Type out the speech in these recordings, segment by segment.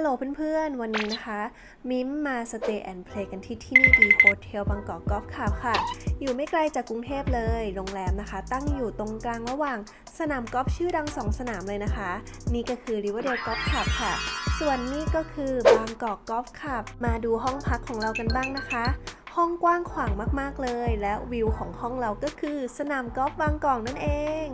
ฮัลโหลเพื่อนๆ วันนี้นะคะ มิมมาสเตย์แอนด์เพลย์กันที่ที่นี่ดีโฮเทลบางกอกกอล์ฟคลับค่ะ อยู่ไม่ไกลจากกรุงเทพเลย โรงแรมนะคะ ตั้งอยู่ตรงกลางระหว่างสนามกอล์ฟชื่อดัง 2 สนามเลยนะคะ นี่ก็คือ Riverdale Golf Club ค่ะ ส่วนนี่ก็คือบางกอกกอล์ฟคลับ มาดูห้องพักของเรากันบ้างนะคะห้องกว้างขวางมาก ๆ เลย และวิวของห้องเราก็คือสนามกอล์ฟบางกอกนั่นเอง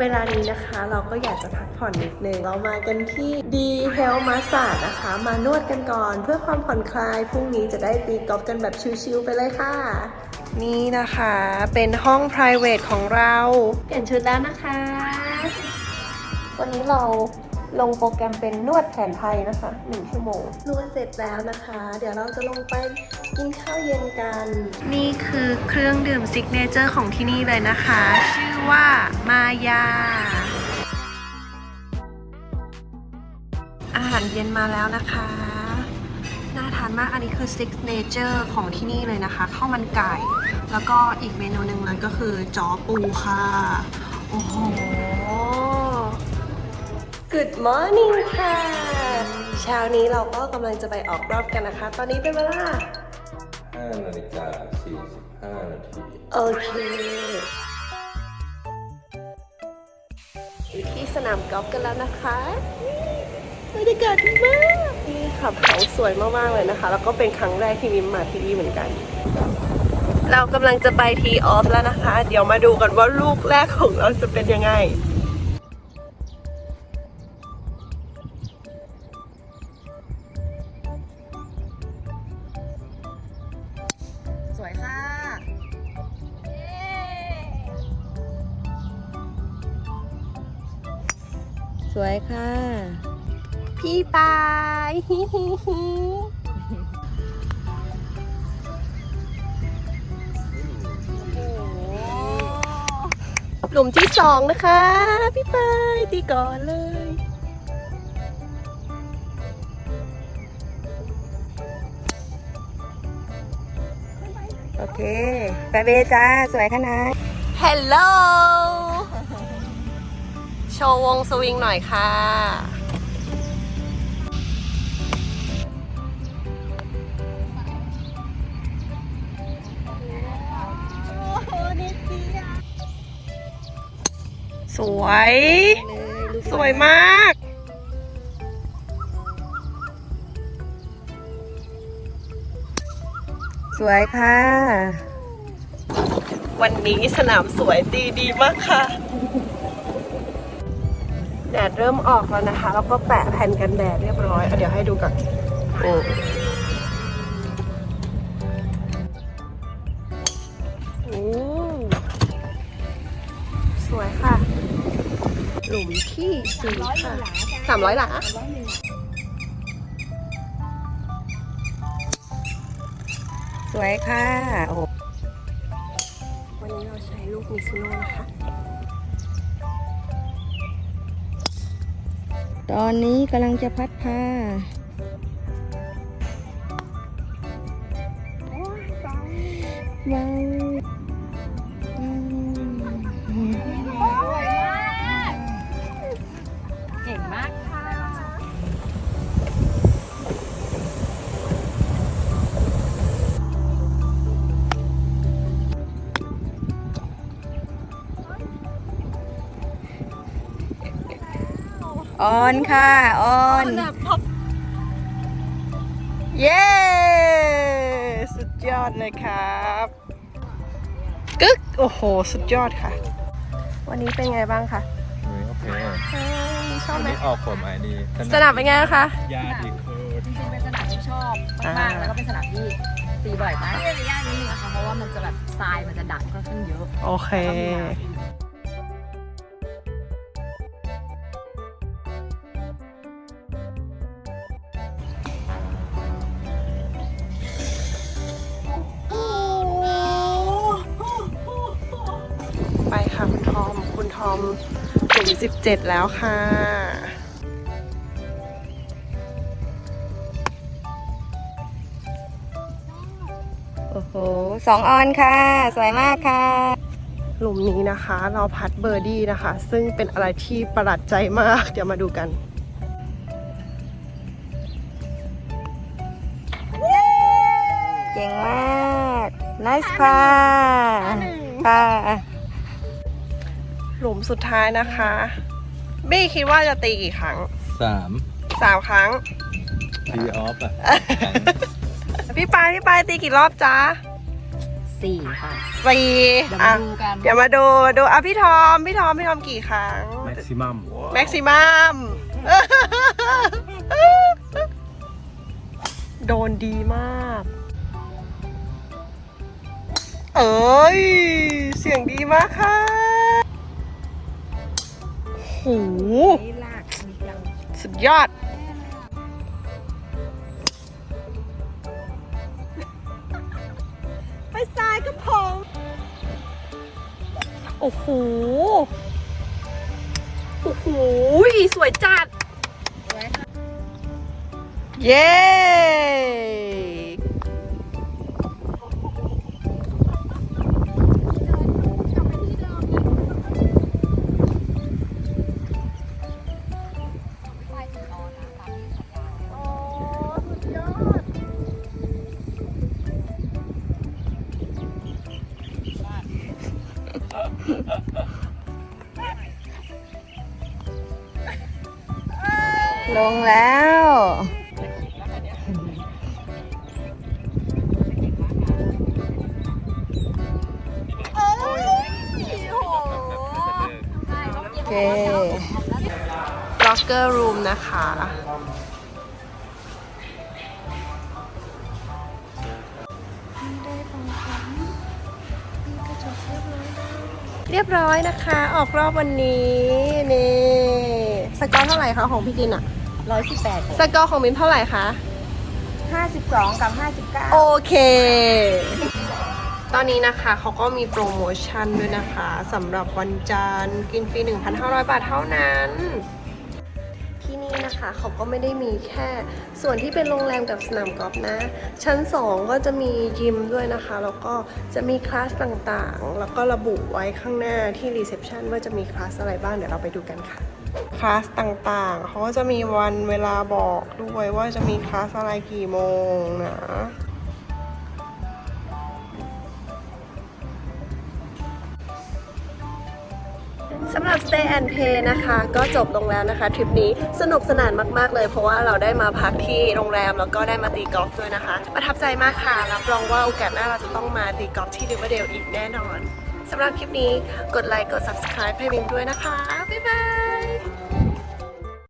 เวลานี้นะคะเราก็อยากจะพักผ่อนนิดนึง เรามากันที่ดีเฮลมาสาดนะคะ มานวดกันก่อน เพื่อความผ่อนคลาย พรุ่งนี้จะได้ตีกอล์ฟกันแบบชิลๆไปเลยค่ะ นี่นะคะเป็นห้อง p r i v a t ของเรา เปลี่ยนชุดแล้วนะคะ วันนี้เรา ลงโปรแกรมเป็นนวดแผนไทยนะคะ 1 ชั่วโมง นวดเสร็จแล้วนะคะ เดี๋ยวเราจะลงไปกินข้าวเย็นกัน นี่คือเครื่องดื่มซิกเนเจอร์ของที่นี่เลยนะคะ ชื่อว่ามายา อาหารเย็นมาแล้วนะคะ น่าทานมากอันนี้คือซิกเนเจอร์ของที่นี่เลยนะคะข้าวมันไก่ แล้วก็อีกเมนูหนึ่งเลยก็คือจอปูค่ะ โอ้โห Good morning ค่ะ เช้านี้เราก็กำลังจะไปออกรอบกันนะคะ ตอนนี้เป็นเวลา5นาฬิกา45นาทีโอเคอยู่ที่สนามกอล์ฟกันแล้วนะคะบรรยากาศดีมากนี่ขับเขาสวยมากๆเลยนะคะ แล้วก็เป็นครั้งแรกที่มิมมาที่นี่เหมือนกัน เรากำลังจะไปทีออฟแล้วนะคะ เดี๋ยวมาดูกันว่าลูกแรกของเราจะเป็นยังไง วยค่ะสวยค่ะ พี่ปายฮิฮิฮิหลุมที่สองนะคะ พี่ปายตีก่อนเลย โอเค ไปเบจ้า สวยขนาดฮัลโหล โชว์วงสวิงหน่อยค่ะสวย สวยมาก สวยค่ะ วันนี้สนามสวยดีดีมากค่ะ แดดเริ่มออกแล้วนะคะ แล้วก็แปะแผ่นกันแดดเรียบร้อยอะเดี๋ยวให้ดูก่อนโอ้โอ้สวยค่ะ หลุมที่สี่ค่ะสามร้อยหลา สวยค่ะ โอ้โหวันนี้เราใช้ลูกมิซูโน่นะคะ ตอนนี้กำลังจะพัดพาว้าว ออนค่ะออนเย้สุดยอดเลยครับกึกโอ้โห สุดยอดค่ะ วันนี้เป็นไงบ้างคะโอเคเอ้ยชอบวันไหมนี้ออกผมไอ้ดีสนามเป็นไงคะยาดีโคตรจริงๆเป็นสนามที่ชอบมากๆแล้วก็เป็นสนามที่ตีบ่อยมากที่จะยากนิดนึงนะคะเพราะว่ามันจะแบบทรายมันจะดักค่อนข้างเยอะโอเค อมถุง17 แล้วค่ะโอ้โหสองออนค่ะ สวยมากค่ะ หลุมนี้นะคะ เราพัดเบอร์ดี้นะคะ ซึ่งเป็นอะไรที่ประหลาดใจมาก เดี๋ยวมาดูกันเก่งมาก nice ค่ะค่ะ หลุมสุดท้ายนะคะ บี้คิดว่าจะตีกี่ครั้งสามสามครั้ง ทีออฟอะพี่ปายพี่ปายตีกี่รอบจ๊ะสี่ค่ะสี่เดี๋ยวอะมาดูกันเดี๋ยวมาดูมาดูอะพี่ทอม พี่ทอม พี่ทอมกี่ครั้ง แม็กซิมัมแม็กซิมัม โดนดีมาก เอ้ย เสียงดีมากค่ะ ยอด ไปซ้ายก็พอโอ้โห โอ้โห สวยจัด เย้ ลงแล้ว โอเค locker room นะคะ เรียบร้อยนะคะ ออกรอบวันนี้ นี่ กอร์เท่าไหร่คะของพี่กินอะร้อยสิบแปดสกอร์ของมินเท่าไหร่คะห้าสิบสองกับห้าสิบเก้าโอเค ตอนนี้นะคะเขาก็มีโปรโมชั่นด้วยนะคะสำหรับวันจันทร์กินฟรี 1,500 บาทเท่านั้น ที่นี่นะคะเขาก็ไม่ได้มีแค่ ส่วนที่เป็นโรงแรมกับสนามกอล์ฟนะ ชั้น 2 ก็จะมียิมด้วยนะคะ แล้วก็จะมีคลาสต่างๆ แล้วก็ระบุไว้ข้างหน้าที่รีเซพชันว่าจะมีคลาสอะไรบ้างเดี๋ยวเราไปดูกันค่ะ คลาสต่างๆ เขาก็จะมีวันเวลาบอกด้วยว่าจะมีคลาสอะไรกี่โมงนะสำหรับ Stay and Pay นะคะ ก็จบลงแล้วนะคะ ทริปนี้สนุกสนานมาก ๆ เลย เพราะว่าเราได้มาพักที่โรงแรม แล้วก็ได้มาตีกอล์ฟด้วยนะคะ ประทับใจมากค่ะ รับรองว่าโอกาสหน้าเราจะต้องมาตีกอล์ฟที่ริเวอร์เดลอีกแน่นอนสำหรับคลิปนี้กดไลค์กด subscribe ให้บิมด้วยนะคะ บ๊ายบาย Thank you.